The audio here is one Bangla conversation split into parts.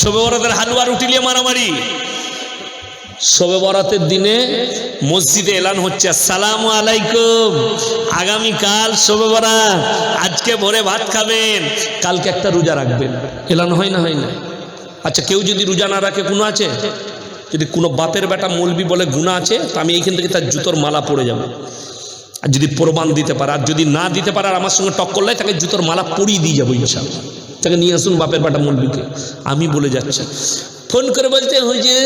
শোবে বরাতের হালুয়া রুটি নিয়ে মারামারি। শোবে বরাতের দিনে মসজিদে এলান হচ্ছে, আসসালামু আলাইকুম, আগামীকাল শোবে বরাত, আজকে ভোরে ভাত খাবেন, কালকে একটা রোজা রাখবেন। এলান হয় না হয় না। আচ্ছা কেউ যদি রোজা না রাখে, কোনো আছে? যদি কোনো বাপের বেটা মলবি বলে গুণা আছে, তো আমি এইখান থেকে তার জুতোর মালা পরে যাব। আর যদি প্রমাণ দিতে পারে, আর যদি না দিতে পারে, আর আমার সঙ্গে টক করলে তাকে জুতোর মালা পরিয়ে দিয়ে যাব ইনশাল্লাহ তাকে নিয়ে আসুন বাপের বেটা মলবিকে আমি বলে যাচ্ছি। ফোন করে বলতে হই যে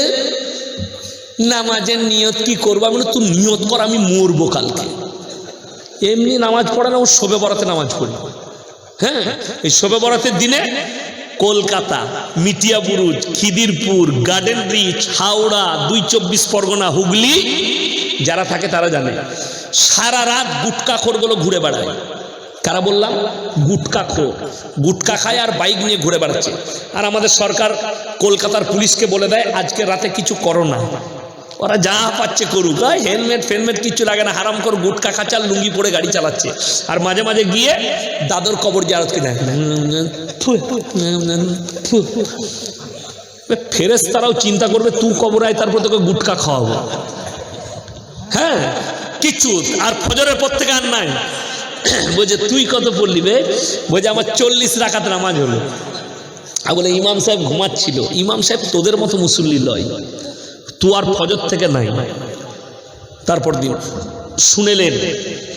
নামাজের নিয়ত কি করব? আমি তুই নিয়ত কর, আমি মরবো কালকে। এমনি নামাজ পড়ে না, ও শোবে বরাতে নামাজ পড়ি। হ্যাঁ এই শোবে বরাতের দিনে কলকাতা মিটিয়াবুরুজ খিদিরপুর, গার্ডেন ব্রিজ, হাওড়া, দুই চব্বিশ পরগনা, হুগলি, যারা থাকে তারা জানে, সারা রাত গুটকা খোরগুলো ঘুরে বেড়ায়। কারা বললাম? গুটকা খো গুটকা খায় আর বাইক নিয়ে ঘুরে বেড়াচ্ছে। আর আমাদের সরকার কলকাতার পুলিশকে বলে দেয়, আজকে রাতে কিছু করো না। ওরা যা পাচ্ছে করুক। হেলমেট, ফেলমেট কিছু লাগে না। হারাম কর গুটকা খাচার লুঙ্গি পরে গাড়ি চালাচ্ছে। আর মাঝে মাঝে গিয়ে দাদর কবর জারতকে দেয় ফেরেস তারাও চিন্তা করবে তু কবর আয়, তারপর তোকে গুটকা খাওয়াবো। হ্যাঁ কিচ্ছু। আর ফজরের পর থেকে আর নাই। বলছে তুই কত পড়লি বে? বলছে আমার চল্লিশ রাখাত নামাজ হলো। আর বলে, ইমাম সাহেব ঘুমাচ্ছিল। ইমাম সাহেব তোদের মতো মুসল্লি লয়। তু আর ফজর থেকে নাই। তারপর দিন, শুনেলেন।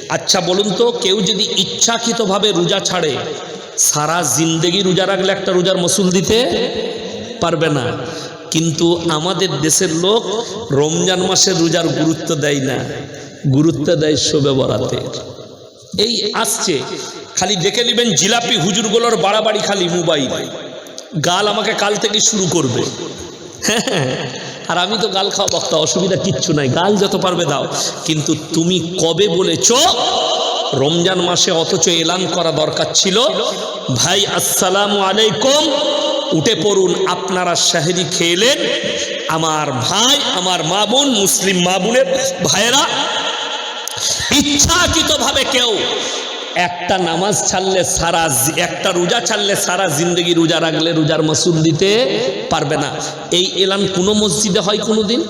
আচ্ছা বলুন তো, কেউ যদি ইচ্ছাকৃতভাবে রোজা ছাড়ে, সারা জিন্দেগি রোজা রাখলে একটা রোজার মসুল দিতে পারবে না। কিন্তু আমাদের দেশের লোক রমজান মাসের রোজার গুরুত্ব দেয় না। গুরুত্ব দেয় শোবে বরাতে এই আসছে। খালি দেখে নেবেন জিলাপি হুজুরগুলোর বাড়াবাড়ি খালি মোবাইল। গাল আমাকে কাল থেকে শুরু করবে। আর আমি তো গাল খাওয়া বক্তা, অসুবিধা কিচ্ছু নাই। গাল যত পারবে দাও। কিন্তু তুমি কবে বলেছ, রমজান মাসে অথচ এলান করা দরকার ছিল? ভাই, আসসালামু আলাইকুম। উঠে পড়ুন, আপনারা শাহেরি খেলেন। আমার ভাই, আমার মা বোন, মুসলিম মা বোনের ভাইয়েরা ইচ্ছাকৃতভাবে কেউ একটা নামাজ ছাড়লে সারা একটা রোজা ছাড়লে সারা জিন্দগি রোজা রাখলে রোজার মাসুল দিতে পারবে না। এই এলান কোনো মসজিদে হয় কোনো দিন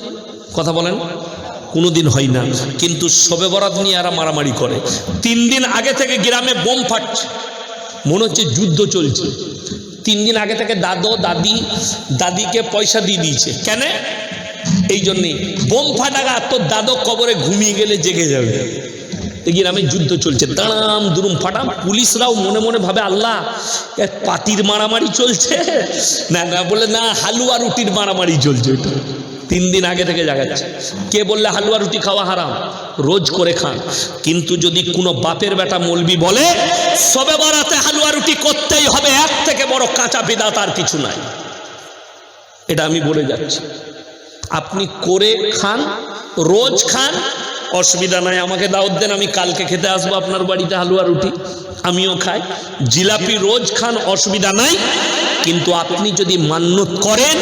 কথা বলেন। কোনো দিন হয় না। কিন্তু শবে বরাত নিয়ে এরা মারামারি করে। তিন দিন আগে থেকে গ্রামে বোম ফাটছে। মনে হচ্ছে যুদ্ধ চলছে। তিন দিন আগে থেকে দাদো, দাদি, দাদিকে পয়সা দিয়ে দিয়েছে। কেন? এই জন্যেই বোম ফাটাগা তোর দাদো কবরে ঘুমিয়ে গেলে জেগে যাবে। গ্রামে যুদ্ধ চলছে। দাঁড়াম, দুরুম, ফাটাম। পুলিশরাও মনে মনে ভাবে, আল্লাহ পাতির মারামারি চলছে? না না, বলে, না, হালুয়া রুটির মারামারি চলছে তিন দিন আগে থেকে জাগাচ্ছে। কে বললে, হালুয়া রুটি খাওয়া হারাম? রোজ করে খান। কিন্তু যদি কোনো বাপের বেটা মলবি বলে, সবে বরাতে হালুয়া রুটি করতেই হবে, এক থেকে বড় কাঁচা বিদাত আর কিছু নাই। এটা আমি বলে যাচ্ছি। আপনি করে খান, রোজ খান, অসুবিধা নাই, আমাকে দাওয়াত দেন, আমি কালকে খেতে আসব আপনার বাড়িতে হালুয়া রুটি, আমিও খাই। জিলাপি রোজ খান, অসুবিধা নাই, কিন্তু আপনি যদি মান্যত করেন,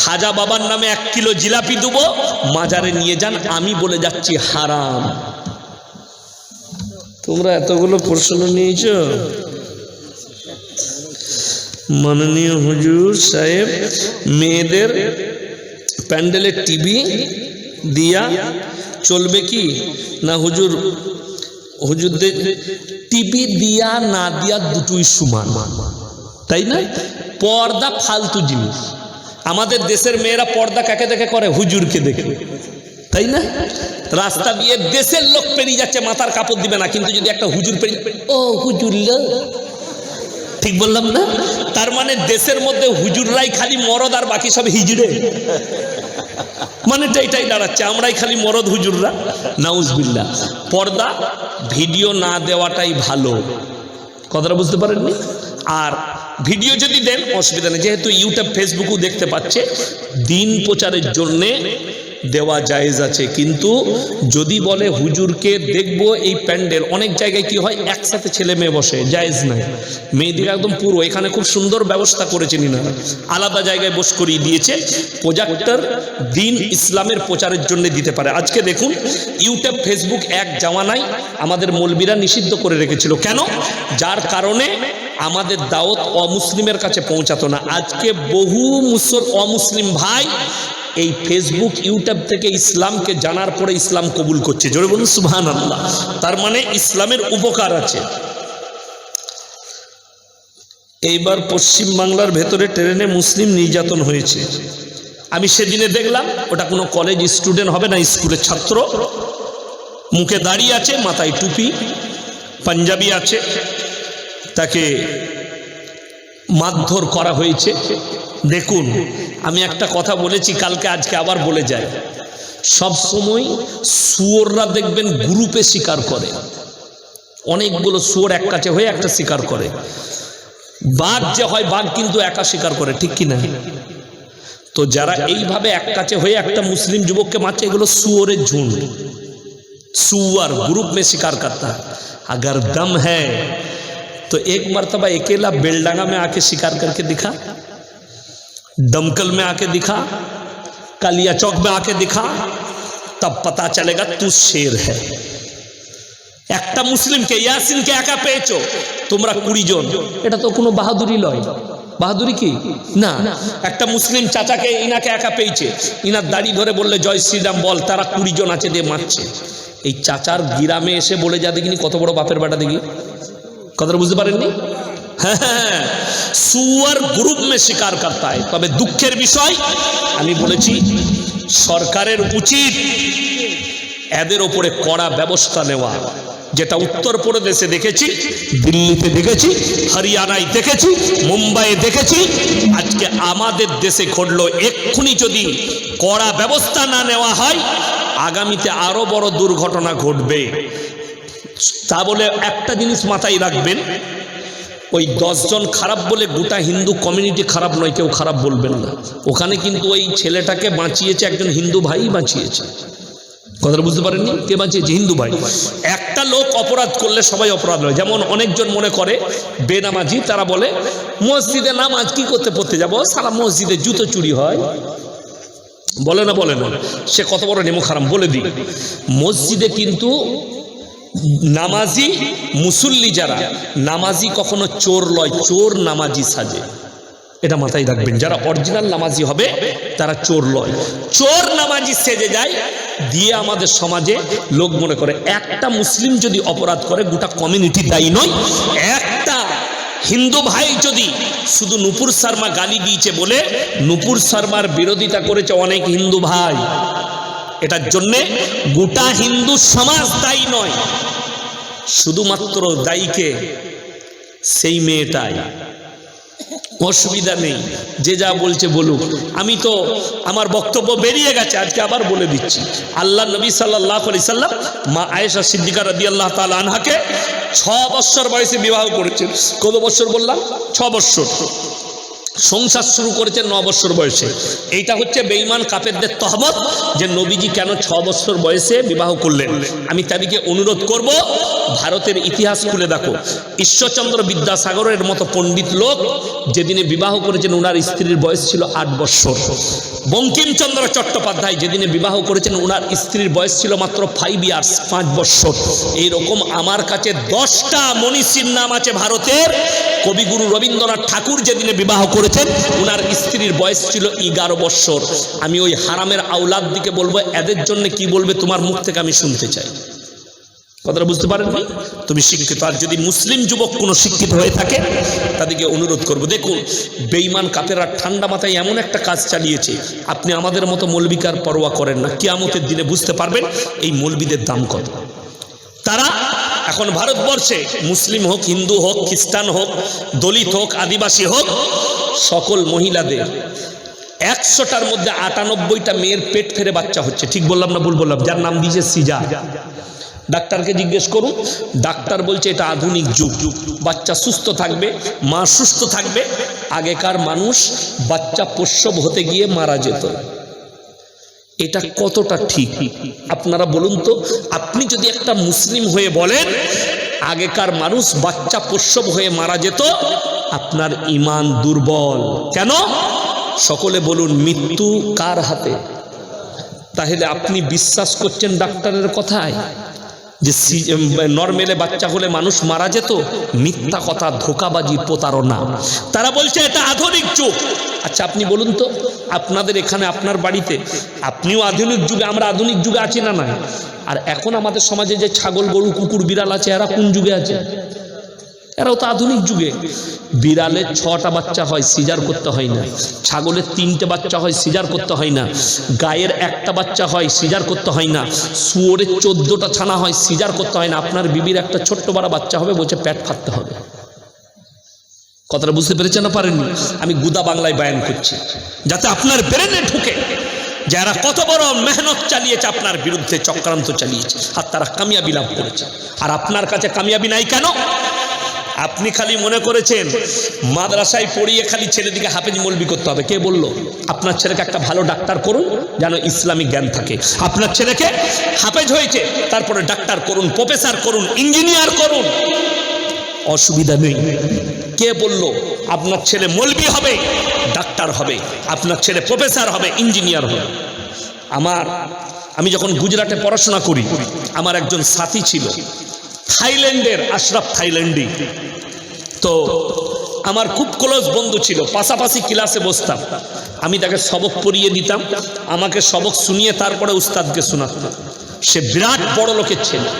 খাজা বাবার নামে এক কিলো জিলাপি দেবো, মাজারে নিয়ে যান, আমি বলে যাচ্ছি হারাম। তোমরা এতগুলো প্রশ্ন নিয়েছ? মাননীয় হুজুর সাহেব, মেয়েদের প্যান্ডেলের টিভি দিয়া চলবে কি? না হুজুর, হুজুরদের টিভি দিয়া না দিয়া দুটোই সমান। তাই না? পর্দা ফালতু জিনিস। আমাদের দেশের মেয়েরা পর্দা কাকে দেখে করে? হুজুরকে দেখে। তাই না? রাস্তা দিয়ে দেশের লোক পেরিয়ে যাচ্ছে, মাথার কাপড় দিবে না, কিন্তু যদি একটা হুজুর পেরিয়ে ও হুজুর ঠিক বললাম না? তার মানে দেশের মধ্যে হুজুররাই খালি মরদ আর বাকি সব হিজড়ে। মানে এটাই দাঁড়াচ্ছে, আমরাই খালি মরদ হুজুররা নাউজবিল্লা পর্দা, ভিডিও না দেওয়াটাই ভালো। কথাটা বুঝতে পারেননি? আর ভিডিও যদি দেন, অসুবিধা নেই। যেহেতু ইউটিউব, ফেসবুকও দেখতে পাচ্ছে, দিন প্রচারের জন্যে দেওয়া জায়েজ আছে। কিন্তু যদি বলে হুজুরকে দেখব এই প্যান্ডেল, অনেক জায়গায় কি হয়, একসাথে ছেলে মেয়ে বসে, জায়েজ নাই। মেয়েদের একদম পুরো, এখানে খুব সুন্দর ব্যবস্থা করেছেন ইনারা। আলাদা জায়গায় বস করিয়ে দিয়েছে, প্রোজেক্টর দিন ইসলামের প্রচারের জন্য দিতে পারে। আজকে দেখুন, ইউটিউব, ফেসবুক এক জামানায় আমাদের মলবিরা নিষিদ্ধ করে রেখেছিল। কেন? যার কারণে আমাদের দাওয়াত অমুসলিমের কাছে পৌঁছাতো না। আজকে বহু মুসল, অমুসলিম ভাই এই ফেসবুক ইউটিউব থেকে ইসলামকে জানার পরে ইসলাম কবুল করছে। জোরে বলুন সুবহান আল্লাহ তার মানে ইসলামের উপকার আছে। এইবার পশ্চিম বাংলার ভেতরে ট্রেনে মুসলিম নির্যাতন হয়েছে। আমি সেদিনে দেখলাম, ওটা কোনো কলেজ স্টুডেন্ট হবে না স্কুলের ছাত্র। মুখে দাঁড়িয়ে আছে, মাথায় টুপি, পাঞ্জাবি আছে। তাকে মারধর করা হয়েছে দেখুন আমি একটা কথা বলেছি কালকে আজকে আবার বলে যাই সব সময় শুয়োররা দেখবেন গ্রুপে শিকার করে অনেকগুলো শুয়োর এক কাছে হয়ে একটা শিকার করে বাঘ যে হয় বাঘ কিন্তু একা শিকার করে ঠিক কি না তো যারা এইভাবে এক কাছে হয়ে একটা মুসলিম যুবককে মারছে এগুলো শুয়োরের ঝুঁড सुअर ग्रुप में शिकार करता है अगर दम है तो एक मरतबा अकेला बेलडांगा में आके शिकार करके दिखा दमकल में आके दिखा कालिया चौक में आके दिखा तब पता चलेगा तू शेर है একটা মুসলিমকে ইয়াসিনকে একা পেয়েছো তোমরা কুড়ি জন এটা তো কোনো বাহাদুরি লয় বাহাদুরি কি না একটা মুসলিম চাচাকে ইনাকে একা পেয়েছে ইনার দাড়ি ধরে বললে জয় শ্রীরাম বল তারা কুড়ি জন আছে দিয়ে মারছে এই চাচার গিরামে এসে বলে যা দেখিনি কত বড় বাপের বেটা দেখি কথাটা বুঝতে পারেননি? হ্যাঁ হ্যাঁ সুয়ার গ্রুপ মে শিকার করতা হয় তবে দুঃখের বিষয়, আমি বলেছি, সরকারের উচিত এদের ওপরে কড়া ব্যবস্থা নেওয়া। যেটা উত্তরপ্রদেশে দেখেছি, দিল্লিতে দেখেছি, হরিয়ানায় দেখেছি, মুম্বাইয়ে দেখেছি। আজকে আমাদের দেশে ঘটলো, এক্ষুনি যদি কড়া ব্যবস্থা না নেওয়া হয়, আগামীতে আরও বড় দুর্ঘটনা ঘটবে। তা বলে একটা জিনিস মাথায় রাখবেন, ওই দশজন খারাপ বলে গোটা হিন্দু কমিউনিটি খারাপ নয়, কেউ খারাপ বলবেন না। ওখানে কিন্তু ওই ছেলেটাকে বাঁচিয়েছে, একজন হিন্দু ভাই বাঁচিয়েছে। কথাটা বুঝতে পারেননি? কে বাঁচিয়েছে? হিন্দু ভাই। একটা লোক অপরাধ করলে সবাই অপরাধ নয়। যেমন অনেকজন মনে করে, বেনামাজি, তারা বলে, মসজিদে নামাজ কি করতে পড়তে যাব? সারা মসজিদে জুতো চুরি হয়। বলে না বলে না। সে কত বড় নেমো খারাম, বলে দিই। মসজিদে কিন্তু নামাজি মুসল্লি যারা, নামাজি কখনো চোর লয়, চোর নামাজি সাজে। এটা মাথায় রাখবেন, যারা অরিজিনাল নামাজি হবে, তারা চোর লয়। চোর নামাজি সেজে যায়, দিয়ে আমাদের সমাজে লোক মনে করে, একটা মুসলিম যদি অপরাধ করে, গোটা কমিউনিটি দায়ী নয়, একটা হিন্দু ভাই যদি শুধু নুপুর শর্মা গালি দিয়েছে বলে, নুপুর শর্মার বিরোধিতা করেছে অনেক হিন্দু ভাই। এটার জন্যে গোটা হিন্দু সমাজ দায়ী নয়। শুধুমাত্র দায়ীকে সেই মেয়েটাই। অসুবিধা নেই, যে যা বলছে বলুক। আমি তো আমার বক্তব্য বেরিয়ে গেছে, আজকে আবার বলে দিচ্ছি। আল্লাহ নবী সাল্লাহ আলি সাল্লাম, মা আয়েশা সিদ্দিকা রদি আল্লাহ তাল আনহাকে ছ বৎসর বয়সে বিবাহ করেছেন। কত বৎসর বললাম? ছ বৎসর। সংসার শুরু করেছেন ন বৎসর বয়সে। এইটা হচ্ছে বেইমান কাপেরদের তহমত যে নবীজি কেন ছ বৎসর বয়সে বিবাহ করলেন। আমি তাদেরকে অনুরোধ করব, ভারতের ইতিহাস খুলে দেখো। ঈশ্বরচন্দ্র বিদ্যাসাগরের মতো পণ্ডিত লোক, যেদিনে বিবাহ করেছেন ওনার স্ত্রীর বয়স ছিল আট বৎসর বঙ্কিমচন্দ্র চট্টোপাধ্যায় যেদিনে বিবাহ করেছেন ওনার স্ত্রীর বয়স ছিল মাত্র ফাইভ ইয়ার্স পাঁচ বৎসর এইরকম আমার কাছে দশটা মনীষীর নাম আছে ভারতের। কবিগুরু রবীন্দ্রনাথ ঠাকুর যেদিনে বিবাহ করেছেন ওনার স্ত্রীর বয়স ছিল এগারো বৎসর। আমি ওই হারামের আউলাদ দিকে বলব, এদের জন্য কি বলবে তোমার মুখ থেকে আমি শুনতে চাই। কথাটা বুঝতে পারেননি তুমি শিক্ষিত। আর যদি মুসলিম যুবক কোনো শিক্ষিত হয়ে থাকে, তাদেরকে অনুরোধ করব, দেখুন বেইমান কাপেরা ঠান্ডা মাথায় এমন একটা কাজ চালিয়েছে, আপনি আমাদের মতো মৌলবিকার পরোয়া করেন না। কিয়ামতের দিনে বুঝতে পারবেন এই মৌলবিদের দাম কত। তারা এখন ভারতবর্ষে, মুসলিম হোক, হিন্দু হোক, খ্রিস্টান হোক, দলিত হোক, আদিবাসী হোক সকল মহিলাদের। একশোটার মধ্যে আটানব্বইটা মেয়ের পেট ফেরে বাচ্চা হচ্ছে। ঠিক বললাম না ভুল বললাম? যার নাম দিয়েছে সিজা। ডাক্তারকে জিজ্ঞেস করুন, ডাক্তার বলছে এটা আধুনিক যুগ। যুগ বাচ্চা সুস্থ থাকবে, মা সুস্থ থাকবে, আগেকার মানুষ বাচ্চা প্রসব হতে গিয়ে মারা যেত। এটা কতটা ঠিক? আপনারা বলুন তো, আপনি যদি একটা মুসলিম হয়ে বলেন, আগেকার মানুষ বাচ্চা প্রসব হয়ে মারা যেত আপনার ইমান দুর্বল। কেন? সকলে বলুন, মৃত্যু কার হাতে? তাহলে আপনি বিশ্বাস করছেন ডাক্তারের কথায়? যে নর্মেলে বাচ্চা হলে মানুষ মারা যেত? মিথ্যা কথা, ধোকাবাজি, প্রতারণা। তারা বলছে, এটা আধুনিক যুগ। আচ্ছা আপনি বলুন তো, আপনাদের এখানে, আপনার বাড়িতে, আপনিও আধুনিক যুগে, আমরা আধুনিক যুগে আছি না না আর এখন আমাদের সমাজে যে ছাগল, গরু, কুকুর, বিড়াল আছে, এরা কোন যুগে আছে? এরাও তো আধুনিক যুগে। বিড়ালের ছটা বাচ্চা হয়, সিজার করতে হয় না। ছাগলের তিনটে বাচ্চা হয়, সিজার করতে হয় না। গায়ের একটা বাচ্চা হয়, সিজার করতে হয় না। শুয়োরের চোদ্দটা ছানা হয়, সিজার করতে হয় না। আপনার বিবির একটা ছোট্ট বড় বাচ্চা হবে, বলছে প্যাট ফাটতে হবে। কথাটা বুঝতে পেরেছেন না পারেননি? আমি গুদা বাংলায় বায়ান করছি। যাতে আপনার ব্রেনে ঢুকে যারা কত বড় মেহনত চালিয়েছে, আপনার বিরুদ্ধে চক্রান্ত চালিয়েছে, আর তারা কামিয়াবি লাভ করেছে। আর আপনার কাছে কামিয়াবি নাই কেন? আপনি খালি মনে করেছেন, মাদ্রাসায় পড়িয়ে খালি ছেলেদিকে হাফেজ মলবি করতে হবে। কে বলল? আপনার ছেলেকে একটা ভালো ডাক্তার করুন, যেন ইসলামিক জ্ঞান থাকে। আপনার ছেলেকে হাফেজ হয়েছে, তারপরে ডাক্তার করুন, প্রফেসর করুন, ইঞ্জিনিয়ার করুন। অসুবিধা নেই। কে বলল? আপনার ছেলে মলবি হবে, ডাক্তার হবে। আপনার ছেলে প্রফেসর হবে, ইঞ্জিনিয়ার হবে। আমার, আমি যখন গুজরাটে পড়াশোনা করি, আমার একজন সাথী ছিল। থাইল্যান্ডের আশরাফ থাইল্যান্ডি। তো আমার খুব ক্লোজ বন্ধু ছিল, পাশাপাশি ক্লাসে বসতাম। আমি তাকে সবক পড়িয়ে দিতাম, আমাকে সবক শুনিয়ে তারপরে উস্তাদকে শোনাতাম। সে বিরাট বড় লোকের ছেলে।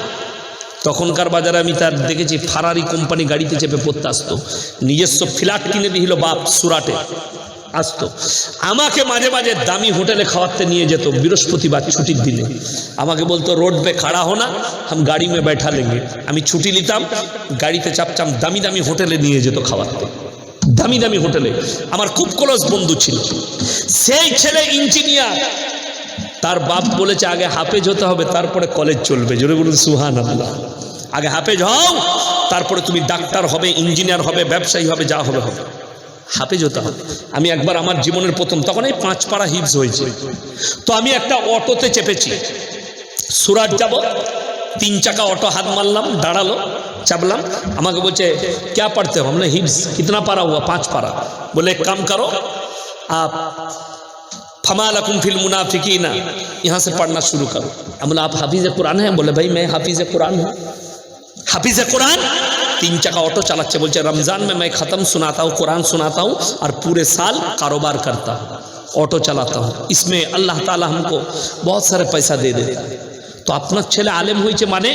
তখনকার বাজারে আমি তার দেখেছি ফারারি কোম্পানি গাড়িতে চেপে পড়তে আসতো। নিজস্ব ফ্ল্যাট কিনে দিল বাপ সুরাটে। আসতো। আমাকে মাঝে মাঝে দামি হোটেলে খাওয়াতে নিয়ে যেত বৃহস্পতিবার ছুটির দিনে। আমাকে বলতো, রোড পে খাড়া হো না আমি গাড়ি মে বেঠা লেগে আমি ছুটি নিতাম, গাড়িতে চাপচাম দামি দামি হোটেলে নিয়ে যেত খাওয়াতে। দামি দামি হোটেলে। আমার খুব ক্লোজ বন্ধু ছিল। সেই ছেলে ইঞ্জিনিয়ার। তার বাপ বলেছে, আগে হাফেজ হতে হবে, তারপরে কলেজ চলবে। জোরে বলুন সুহান আল্লাহ আগে হাফেজ হও, তারপরে তুমি ডাক্তার হবে, ইঞ্জিনিয়ার হবে, ব্যবসায়ী হবে, যা হবে হবে। হাফেজ হতে হবে আমি একবার আমার জীবনের প্রথম তখন এই পাঁচ পাড়া হিপস হয়েছে তো আমি একটা অটোতে চেপেছি সুরাট যাব তিন চাকা অটো হাত মারলাম দাঁড়ালো চাপলাম আমাকে বলছে क्या पढ़ते हो हमने हिप्स कितना पारा हुआ पांच पारा बोले एक काम करो आप फमालकुम फिल मुनाफिकीना यहाँ से पढ़ना शुरू करो हम बोला आप हाफिज कुरान हैं बोले भाई मैं हाफिज कुरान हूँ हाफिज कुरान তিন চাকা অটো চালাচ্ছে, বলছে, রমজান মে মাই খতম শোনাতা কোরআন শোনাতা আর পুরে সাল কারোবার করতা অটো ऑटो चलाता আল্লাহ इसमें अल्लाह ताला हमको পয়সা सारे पैसा তো আপনার ছেলে আলেম হয়েছে মানে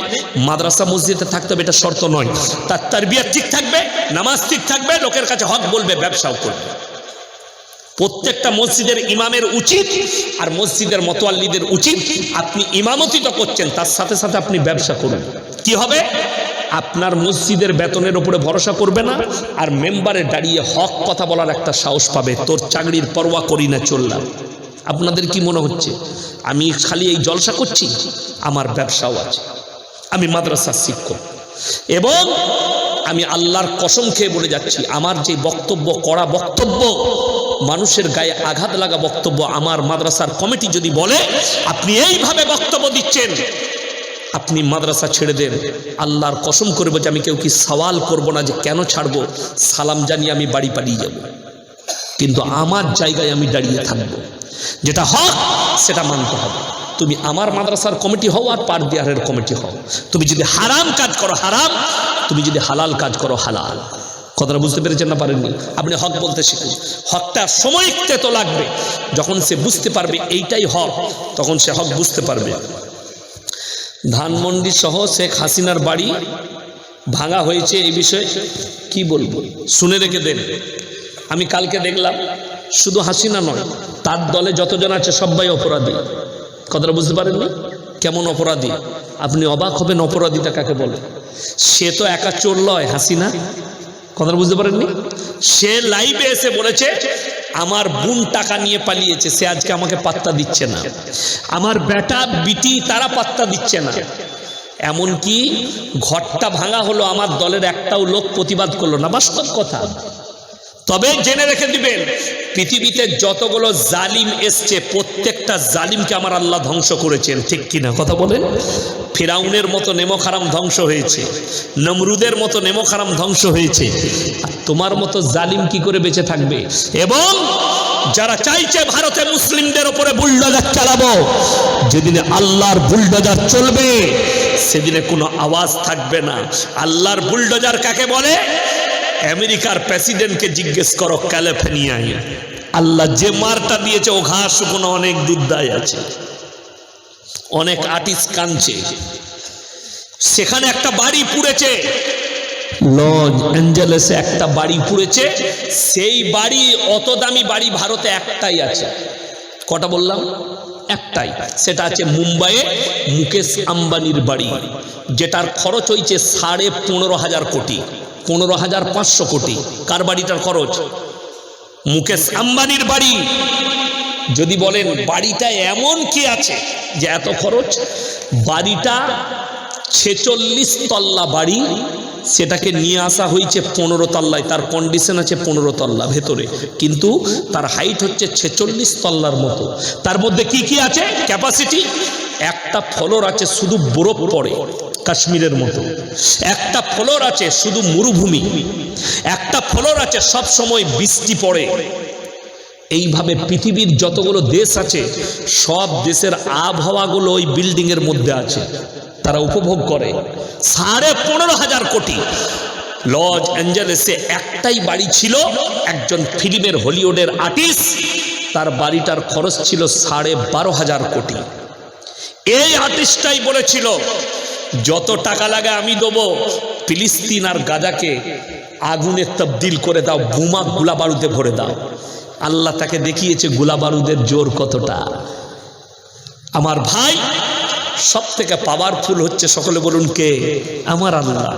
মাদ্রাসা মসজিদে থাকতে হবে, এটা শর্ত নয়। তার তারবিয়াত ঠিক থাকবে, নামাজ ঠিক থাকবে, লোকের কাছে হক বলবে, ব্যবসাও করবে। প্রত্যেকটা মসজিদের ইমামের উচিত আর মসজিদের মতোয়াল্লিদের উচিত। আপনি ইমামতি তো করছেন, তার সাথে সাথে আপনি ব্যবসা করুন। কি হবে? আপনার মসজিদের বেতনের উপরে ভরসা করবে না, আর মেম্বারে দাঁড়িয়ে হক কথা বলার একটা সাহস পাবে। তোর চাকরির পরোয়া করি না চললাম। আপনাদের কি মনে হচ্ছে? আমি খালি এই জলসা করছি? আমার ব্যবসাও আছে। আমি মাদ্রাসার শিক্ষক। এবং আমি আল্লাহর কসম খেয়ে বলে যাচ্ছি, আমার যে বক্তব্য করা বক্তব্য, মানুষের গায়ে আঘাত লাগা বক্তব্য, আমার মাদ্রাসার কমিটি যদি বলে, আপনি এইভাবে বক্তব্য দিচ্ছেন আপনি মাদ্রাসা ছেড়ে দেন। আল্লাহর কসম করব যে আমি কেউ কি সওয়াল করব না যে কেন ছাড়বো? সালাম জানিয়ে আমি বাড়ি পালিয়ে যাব। কিন্তু আমার জায়গায় আমি দাঁড়িয়ে থাকব। যেটা হক, সেটা মানতে হবে। তুমি আমার মাদ্রাসার কমিটি হও আর পার বিহারের কমিটি হও। তুমি যদি হারাম কাজ করো, হারাম। তুমি যদি হালাল কাজ করো, হালাল। কথাটা বুঝতে পেরেছেন না পারেননি? আপনি হক বলতে শিখুন। হকটা সময় তো লাগবে। যখন সে বুঝতে পারবে এইটাই হক, তখন সে হক বুঝতে পারবে। ধানমন্ডি সহ শেখ হাসিনার বাড়ি ভাঙা হয়েছে এই বিষয়ে কি বলব? শুনে রেখে দেন। আমি কালকে দেখলাম শুধু হাসিনা নয়, তার দলে যতজন আছে সবাই অপরাধী। কথাটা বুঝতে পারেননি? কেমন অপরাধী? আপনি অবাক হবেন অপরাধীটা কাকে বলে। সে তো একা চোর লয় হাসিনা। কথাটা বুঝতে পারেননি? সে লাইভে এসে বলেছে আমার বোন টাকা নিয়ে পালিয়েছে, সে আজকে আমাকে পাত্তা দিচ্ছে না। আমার বেটা, বিটি, তারা পাত্তা দিচ্ছে না। এমনকি ঘরটা ভাঙা হলো, আমার দলের একটাও লোক প্রতিবাদ করল না। বাস্তব কথা। তবে জেনে রেখে দিবেন, পৃথিবীতে যতগুলো জালিম এসছে, প্রত্যেকটা জালিমকে আমার আল্লাহ ধ্বংস করেছেন। ঠিক কিনা কথা বলেন? ফিরাউনের মতো নেমখারাম ধ্বংস হয়েছে, নমরুদের মতো নেমখারাম ধ্বংস হয়েছে। তোমার মতো জালিম কি করে বেঁচে থাকবে? এবং যারা চাইছে ভারতে মুসলিমদের ওপরে বুলডোজার চালাবো, যেদিনে আল্লাহর বুলডোজার চলবে, সেদিনে কোনো আওয়াজ থাকবে না। আল্লাহর বুলডোজার কাকে বলে? আমেরিকার প্রেসিডেন্টকে জিজ্ঞেস করো, ক্যালিফোর্নিয়ায়? আল্লাহ যে মারটা দিয়েছে, ও ঘাস শুকনো অনেক দুধদায় আছে। অনেক আর্টিস্ট কাঁদছে। সেখানে একটা বাড়ি পুড়েছে। লস অ্যাঞ্জেলেসে একটা বাড়ি পুড়েছে। সেই বাড়ি অত দামি বাড়ি ভারতে একটাই আছে। কটা বললাম? একটাই। সেটা আছে মুম্বাইয়ে মুকেশ আম্বানির বাড়ি, যেটার খরচ হয়েছে সাড়ে পনেরো হাজার কোটি। পনেরো হাজার পাঁচশো কোটি। কার বাড়িটার খরচ? মুকেশ আম্বানির বাড়ি। যদি বলেন, বাড়িটা এমন কি আছে যে এত খরচ? বাড়িটা ছেচল্লিশ তল্লা বাড়ি, সেটাকে নিয়ে আসা হয়েছে পনেরো তল্লায়। তার কন্ডিশন আছে পনেরো তল্লা ভেতরে। কিন্তু তার হাইট হচ্ছে ছেচল্লিশ তল্লার মতো। তার মধ্যে কি কি আছে? ক্যাপাসিটি একটা ফ্লোর আছে, শুধু বরফ পড়ে কাশ্মীরের মতো। একটা ফ্লোর আছে, শুধু মরুভূমি। একটা ফ্লোর আছে, সব সময় বৃষ্টি পড়ে। এইভাবে পৃথিবীর যতগুলো দেশ আছে, সব দেশের আবহাওয়াগুলো ওই বিল্ডিং এর মধ্যে আছে। তারা উপভোগ করে। সাড়ে পনেরো হাজার কোটি। লস অ্যাঞ্জেলেসে একটাই বাড়ি ছিল, একজন ফিল্মের হলিউডের আর্টিস্ট। তার বাড়িটার খরচ ছিল সাড়ে বারো হাজার কোটি। এই আর্টিস্টটাই বলেছিল, যত টাকা লাগে আমি দেবো, ফিলিস্তিন আর গাজাকে আগুনের তবদিল করে দাও, বোমা গোলা বারুদে ভরে দাও। আল্লাহ তাকে দেখিয়েছে গোলা বারুদের জোর কতটা। আমার ভাই সব থেকে পাওয়ারফুল হচ্ছে, সকলে বলুন কে? আমার আল্লাহ।